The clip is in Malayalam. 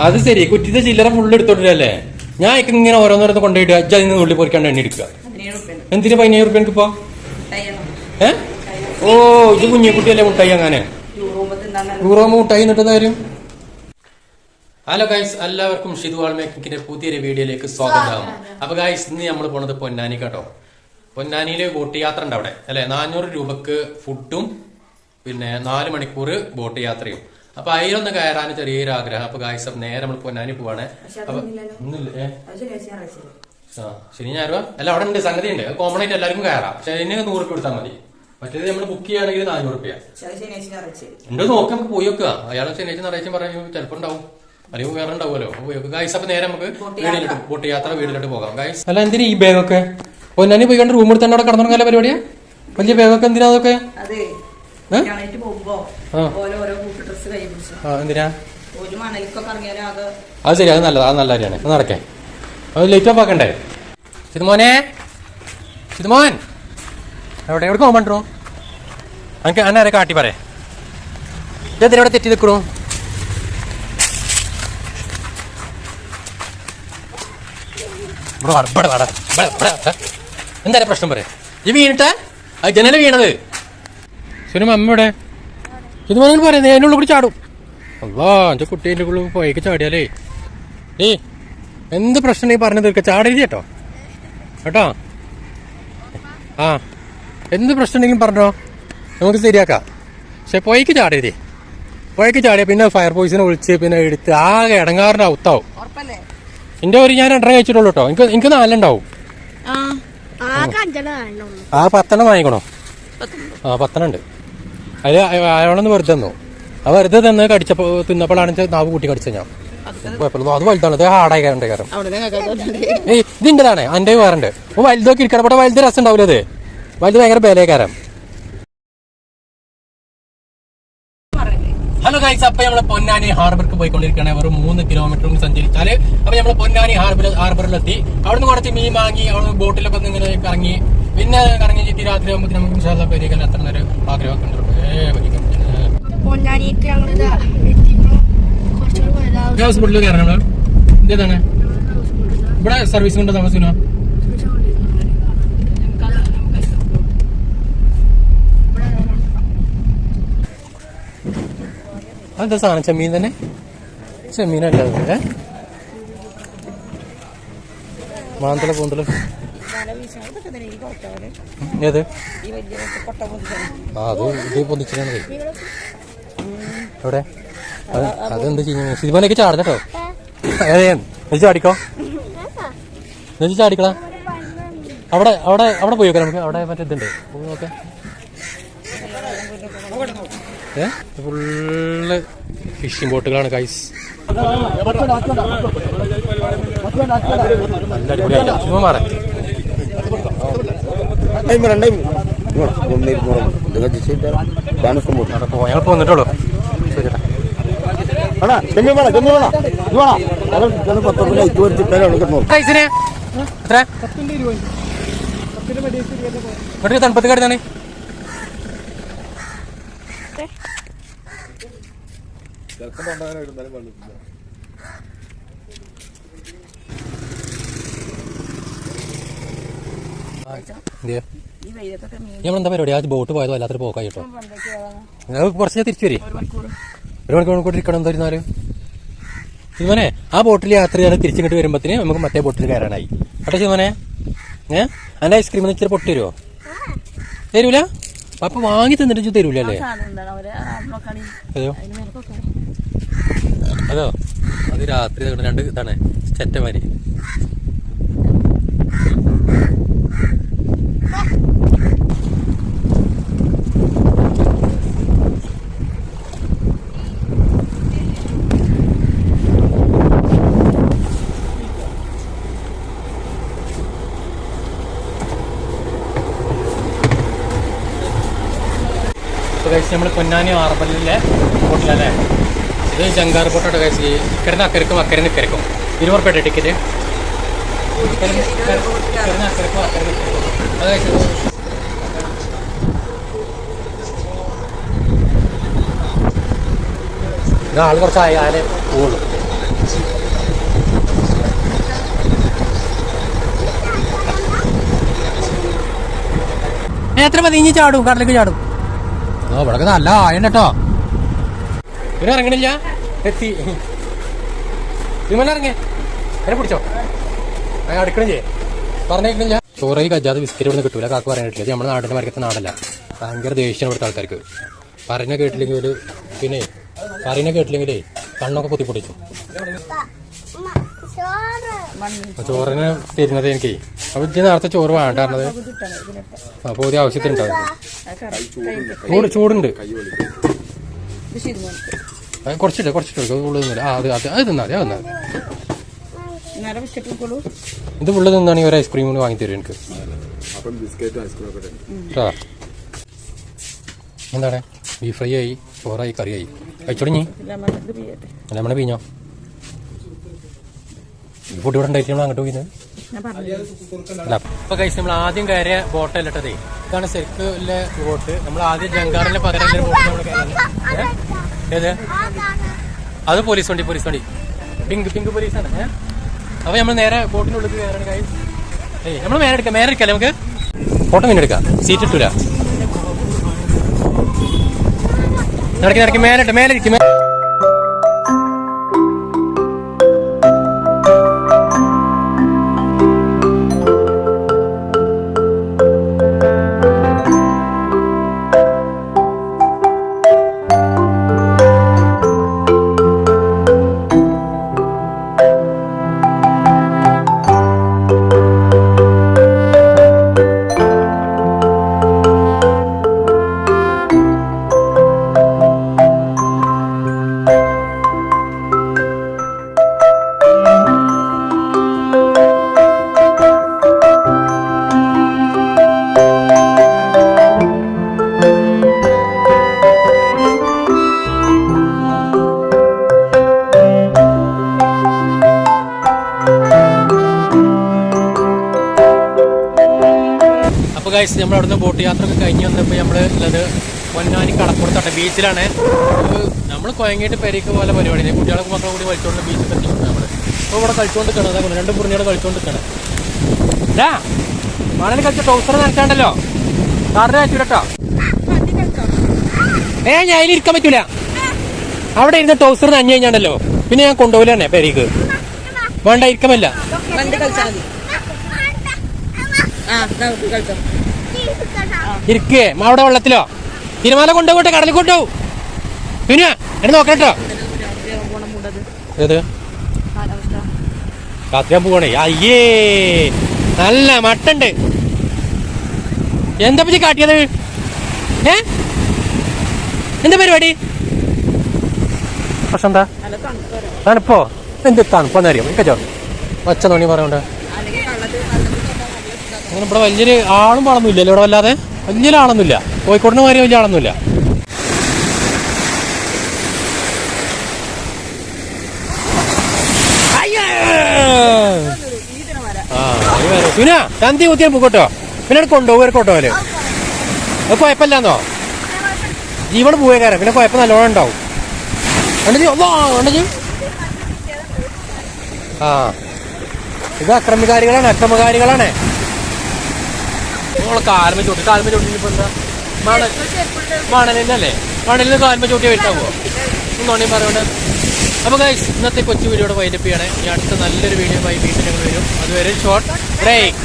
അത് ശരി. കുറ്റിത്തെ ചില്ലറ ഫുള്ള് എടുത്തോട്ടില്ലല്ലേ ഞാൻ ഇക്ക് ഇങ്ങനെ ഓരോന്നോരോന്ന് കൊണ്ടുപോയിട്ട് അജ്ജ അതിന് ഉള്ളിൽ പൊറിക്കാണ്ട് എണ്ണി എടുക്കുക. എന്തിനു പതിനേഴ് റുപ്യ എനിക്കിപ്പോ ഏ? ഓ ഇത് കുഞ്ഞിക്കുട്ടിയല്ലേ മുട്ടായി അങ്ങനെ? യൂറോമ മുട്ടായി എന്നിട്ട് കാര്യം? ഹലോ ഗൈസ് എല്ലാവർക്കും ഷിതു വാൾ മേക്കിങ്ങിന്റെ പുതിയൊരു വീഡിയോയിലേക്ക് സ്വാഗതം. അപ്പൊ ഗൈസ് ഇന്ന് നമ്മൾ പോണത് പൊന്നാനി കേട്ടോ. പൊന്നാനിയിലെ ബോട്ട് യാത്ര ഉണ്ട് അവിടെ. അല്ലെ? നാനൂറ് രൂപക്ക് ഫുഡും പിന്നെ നാല് മണിക്കൂർ ബോട്ട് യാത്രയും. അപ്പൊ അതിലൊന്ന് കയറാൻ ചെറിയൊരു ആഗ്രഹം അപ്പൊ ഗായ്സ് അപ്പൊ നേരെ നമ്മൾ പൊന്നാനി പോവാണ്. അപ്പൊ ഒന്നുമില്ല. ആ ശനി ഞായറുക അല്ല അവിടെ ഉണ്ട് സംഗതി ഉണ്ട് കോമൺ ആയിട്ട് എല്ലാവർക്കും കയറാം. പക്ഷെ അതിന് നൂറ് റുപ്യ കൊടുത്താൽ മതി. മറ്റേത് നമ്മൾ ബുക്ക് ചെയ്യുകയാണെങ്കിൽ നാനൂറ് റുപ്യ എന്റെ നോക്കി നമുക്ക് പോയി വെക്കുക അയാൾ ശനിയാഴ്ച ഞായറാഴ്ച പറയും ചിലപ്പോൾ ഉണ്ടാവും. അല്ലെങ്കിൽ വേറെ ഉണ്ടാവുമല്ലോ. അപ്പൊ ഗായ്സ് അപ്പൊ നേരെ നമുക്ക് വീടിലോട്ട് ബോട്ട് യാത്ര വീടിലോട്ട് പോകാം. ഗായ്സ് അല്ല എന്തിനാ ഈ ബാഗൊക്കെ പൊന്നാനി പോയി കണ്ട് റൂം എടുത്തോണ്ട് തന്നെ അവിടെ കടന്നുറങ്ങാൻ പരിപാടിയാ വലിയ ബാഗൊക്കെ എന്തിനാ അതൊക്കെ? എന്തിനാ? അത് ശരി അത് നല്ലത് അത് നല്ല കാര്യമാണ്. നടക്കേ. അത് ലൈറ്റ് ഓഫ് ആക്കണ്ടേ? സിതുമോനെ സിതുമോൻ എവിടെ? എവിടെ പോകാൻ പറ്റോ എനിക്ക് അന്നാരെ കാട്ടി പറയേ. ഇതെന്തിനാ ഇവിടെ തെറ്റി നിൽക്കണു ഇവിടെ വാടാ, ഇവിടെ ഇവിടെ, ഇവിടെ വാടാ. പ്രശ്നം പറയാം? ഈ വീണിട്ട്? അത് ജനൽ വീണത്. സിനിമ അമ്മ ഇവിടെ. സിനിമ പറയുന്നത് ഉള്ളിൽ കൂടി ചാടും. അല്ലാ എന്റെ കുട്ടീന്റെ ഉള്ളിൽ പോയിക്ക് ചാടിയാലേ. ഏ എന്ത് പ്രശ്നം ഈ പറഞ്ഞു തീർക്ക ചാടരുത് കേട്ടോ. കേട്ടോ? ആ എന്ത് പ്രശ്നം ഉണ്ടെങ്കിലും പറഞ്ഞോ? നമുക്ക് ശരിയാക്കാം. പക്ഷെ പോയിക്ക് ചാടരുത്. പോയിക്ക് ചാടിയ പിന്നെ ഫയർ പോയിസിനെ വിളിച്ച് പിന്നെ എടുത്ത് ആകെ ഇടങ്ങാറിന്റെ ഔത്താവും എന്റെ ഒരു ഞാൻ രണ്ടര കഴിച്ചിട്ടുള്ളൂ കേട്ടോ. എനിക്ക് എനിക്ക് നാലുണ്ടാവും ആ പത്തെണ്ണം വാങ്ങിക്കണോ? ആ പത്തെണ്ണം ഉണ്ട്. അത് അയാളൊന്ന് വെറുതെ തന്നു ആ വെറുതെ തന്ന് കടിച്ചപ്പോൾ തിന്നപ്പോഴാണ് നാവ് കൂട്ടി കടിച്ച ഞാൻ. കുഴപ്പമില്ല. അത് വലുതാണ്. അത് ഹാർഡായി കയറേണ്ട കാരണം ഏയ് ഇതിന്റെതാണ് എന്റെ വേറുണ്ട് അപ്പോൾ വലുതൊക്കെ ഇരിക്കണം വലുത് രസം ഉണ്ടാവില്ല അത് വലുത് ഭയങ്കര കാരം ഹലോ ഗൈസ് അപ്പൊ നമ്മൾ പൊന്നാനി ഹാർബർക്ക് പോയിക്കൊണ്ടിരിക്കുകയാണ്. വെറും മൂന്ന് കിലോമീറ്ററും സഞ്ചരിച്ചാൽ. അപ്പൊ നമ്മൾ പൊന്നാനി ഹാർബർ ഹാർബറിലെത്തി അവിടുന്ന് കുറച്ച് മീൻ വാങ്ങി അവിടെ ബോട്ടിലൊക്കെ ഇങ്ങനെ കറങ്ങി പിന്നെ കറങ്ങി ചുറ്റി രാത്രി ആകുമ്പോൾ നമുക്ക് വിശാല പരിഹരിക്കാൻ അത്ര നേരം ആഗ്രഹമൊക്കെ ഉണ്ട് ഹോസ്പിറ്റലിൽ കയറണം നമ്മൾ ഇതേതാണ്? ഇവിടെ സർവീസ് കൊണ്ട് താമസിക്കുന്ന? അതെന്താ സാധനം? ചെമ്മീൻ തന്നെ? ചെമ്മീനല്ല അത് ഏ? മാന്തള പൂന്തള. ഏത്? ആ അത് ഇത് എവിടെ? അതെന്ത് ചെയ്യുന്നു സിനിമയിലേക്ക് ചാടിക്കോ? ചാടിക്കളാ അവിടെ അവിടെ അവിടെ പോയി നോക്കാം നമുക്ക്. അവിടെ മറ്റേ ഇതുണ്ട്. പോയി നോക്കാം. ഏ? ഫുള്ള് ഫിഷിംഗ് ബോട്ടുകളാണ് ഗൈസ് നല്ല അടിപൊളിയായിട്ട്. ചുമ്മാ മാറേ. ടൈം വേണം ടൈം ഇങ്ങോട്ട്. ഒന്ന് ഇരുന്നൂറ് നിങ്ങൾ ചെയ്തിട്ട് ബാനസ് പോട്ടെ അവിടെ പോ ഞങ്ങൾ പോന്നിട്ടുള്ളൂ ശരി ചേട്ടാ വേണ? ചെമ്മീൻ വേണം? ചെമ്മീൻ വേണം ഇത് വേണം അത് ചെന്ന് പത്ത് രൂപ ഇത് വെച്ചിട്ടാണ് എടുക്കുന്നത് പ്രൈസിന് എത്ര ഇങ്ങോട്ട് തണുപ്പത്ത് കിടന്നാണ് ഈ വെയിലത്തൊക്കെ മീൻ നമ്മളെന്താ പരിപാടി? ആ ബോട്ട് പോയത്? വല്ലാത്തൊരു പോക്കായി കേട്ടോ. കുറച്ച് ഞാൻ തിരിച്ചു വരേ. ഒരു മണിക്കൂർ. മണിക്കൂർ കൂടി ഇരിക്കണം എന്തായിരുന്നാൽ ശിവനെ ആ ബോട്ടിൽ യാത്ര ചെയ്യാൻ തിരിച്ചിങ്ങോട്ട് വരുമ്പോഴത്തേന് നമുക്ക് മറ്റേ ബോട്ടിൽ കയറാനായി. കേട്ടോ ശിവനെ? ഏ? അതിന്റെ ഐസ്ക്രീമിന് ഇച്ചിരി പൊട്ടി തരുമോ തരൂല? അപ്പൊ വാങ്ങി തന്നിട്ട് തരൂല അല്ലേ? അതെയോ അതോ? അത് രാത്രി രണ്ട് ഇതാണ്. ചെറ്റമാരി നമ്മൾ പൊന്നാനി ആർബലിലെ ബോട്ടിലല്ലേ? ഇത് ജങ്കാർ ബോട്ടോട്ട് കഴിച്ച് ഇക്കരുന്ന് അക്കരക്കും അക്കരന്ന് ഇക്കരക്കും ഇരുപത് റുപ്യ ടിക്കറ്റ് ആൾ അക്കരക്കും ആൾ കുറച്ചായാലേ പോവുള്ളൂ. എത്ര മതി ഇനി ചാടും കടലേക്ക് ചാടും. ഓ ഇവിടെ നല്ല ആയണ്ട കേട്ടോ പിന്നെ ഇറങ്ങണില്ല? എത്തി. ഇറങ്ങേ എന്നെ പിടിച്ചോ. ഞാൻ അടുക്കണം ചെയ്യേ. പറഞ്ഞേക്കണില്ല ചോറൈ കജ്ജാതെ ബിസ്ക്കറ്റ് ഇവിടെ കിട്ടൂല കാക്ക് പറയാനിട്ടില്ല നമ്മുടെ നാടിന്റെ മരക്കത്തെ നാടല്ല. ഭയങ്കര ദേഷ്യം ഇവിടുത്തെ ആൾക്കാർക്ക്. പറഞ്ഞ കേട്ടില്ലെങ്കിൽ ഒരു പിന്നെ പറയുന്ന കേട്ടില്ലെങ്കിലേ കണ്ണൊക്കെ കുത്തിപ്പൊട്ടിച്ചു ചോറിന് തരുന്നത് എനിക്ക് അപ്പൊ ഇത് നേരത്തെ ചോറ് വേണ്ടത് അപ്പൊ ഒരു ആവശ്യത്തിനുണ്ടാവും ചൂട് ചൂടുണ്ട്. കുറച്ചിട്ട് കുറച്ചിട്ട് ഉള്ളത് ആ അത് അത് അത് തിന്നാ മതി അത് തിന്നാ നേരെ ബിസ്ക്കറ്റ് കൊടുക്കുള്ളൂ. ഇത് ഉള്ളത് നിന്നാണെങ്കിൽ ഒരു ഐസ്ക്രീം കൂടി വാങ്ങി തരും. എനിക്ക് എന്താണ്? ബീഫ് ഫ്രൈ ആയി ചോറായി കറിയായി. കഴിച്ചോടിഞ്ഞി പിയ്യട്ടെ നമ്മളെ പിഞ്ഞോ ഫുഡ് ഇവിടെ ഉണ്ടായിട്ട് നമ്മൾ അങ്ങോട്ട് പോയിന്ന്. ഇപ്പൊ കഴിച്ച് നമ്മൾ ആദ്യം കയറിയ ബോട്ടല്ല ഇട്ടതേ? ഇതാണ് ശരിക്കും ഉള്ള ബോട്ട് നമ്മൾ ആദ്യം ജങ്കാറിന്റെ പകരം ബോട്ട് നമ്മൾ കയറുന്നത്? ഏത്? അത് പോലീസ് വണ്ടി പോലീസ് വണ്ടി. പിങ്ക് പിങ്ക് പോലീസാണ് ഏഹ് അപ്പൊ നമ്മൾ നേരെ ബോട്ടിനുള്ളിൽ കയറാണ് കാര്യം ഏയ് നമ്മൾ മേലെ എടുക്കാം. മേലെ എടുക്കാം നമുക്ക്? ഫോട്ടോ പിന്നെ എടുക്കാം. സീറ്റ് ഇട്ടൂല. നടക്കി നടക്കി. മേലെ ഇട്ട് മേലെ ഇരിക്കും ഗൈസ് നമ്മൾ അവിടുന്ന് ബോട്ട് യാത്ര ഒക്കെ കഴിഞ്ഞ് വന്നപ്പോൾ നമ്മൾ ഉള്ളത് പൊന്നാനി കടപ്പുറത്താണ് ബീച്ചിലാണ്. നമ്മൾ കുഴങ്ങിയിട്ട് പെരേക്ക് പോലെ പരിപാടി കുട്ടികളൊക്കെ മക്കളും കൂടി വലിച്ചോണ്ട് ബീച്ചിൽ എത്തി നമ്മൾ അപ്പോൾ ഇവിടെ കളിച്ചോണ്ട് നിൽക്കണം അതേപോലെ രണ്ട് പുറഞ്ഞോട് കളിച്ചോണ്ട് നിൽക്കണം ഡാ മണൽ കളിച്ച ടൗസർ നനച്ചാണ്ടല്ലോ. കാറിന് വെച്ചിട്ടോ ഏ ഞാൻ ഇരിക്കാൻ പറ്റൂല. അവിടെ ഇരുന്ന് ടൗസർ നനഞ്ഞു കഴിഞ്ഞാണ്ടല്ലോ. പിന്നെ ഞാൻ കൊണ്ടുപോകില്ല തന്നെ പെരയ്ക്ക് വേണ്ട ഇരിക്കമല്ല. കളിച്ചാൽ മതി. ആ കളിച്ചോ. ഇരിക്കേ അവിടെ വെള്ളത്തിലോ? തിരുമാല കൊണ്ടുപോട്ടെ കടലിൽ കൊണ്ടുപോകും. പിന്നെ എന്നെ നോക്കട്ടോ ഏത്? കാത്തിയാൻ പോകണേ അയ്യേ നല്ല മട്ടുണ്ട്. എന്താ പറ്റി കാട്ടിയത്? ഏ? എന്താ പരിപാടി? പ്രശ്നം എന്താ? തണുപ്പ്? എന്ത് തണുപ്പെന്നറിയോ? കച്ചോ ഒച്ച തോണി പറയണ്ട അങ്ങനെ ഇവിടെ വലിയൊരു ആളും പാടൊന്നും ഇല്ലല്ലോ ഇവിടെ വല്ലാതെ വലിയൊരു ആളൊന്നുമില്ല. കോഴിക്കോടിന് മാറിയ വലിയ ആളൊന്നുമില്ല. പിന്നെ തന്തി കുത്തിയാൽ പോകട്ടോ പിന്നെ കൊണ്ടുപോകും ഒരു കൊണ്ടുപോകൽ അത് കുഴപ്പമില്ലാന്നോ? ജീവൻ പോയ കയറാം പിന്നെ കുഴപ്പം നല്ലോണം ഉണ്ടാവും. കണ്ടു ഒന്നോ ആ. ഇത് അക്രമകാരികളാണ് അക്രമകാരികളാണ്. നമ്മളെ കാൽമ ചൂട്ടി കാൽമ ചോട്ടി ഇപ്പൊ എന്താ? മണൽ മണലിന്നല്ലേ മണലിന് കാൽമ ചോട്ടി വരുത്താവോ നോണി പറയണ്ട. അപ്പൊ ഗൈസ് ഇന്നത്തെ കൊച്ചു വീഡിയോയുടെ വൈൻഡപ്പ് ചെയ്യണേ. ഈ അടുത്ത നല്ലൊരു വീഡിയോ ആയി വീണ്ടും ഞങ്ങൾ വരും. അതുവരെ ഷോർട്ട് ബ്രേക്ക്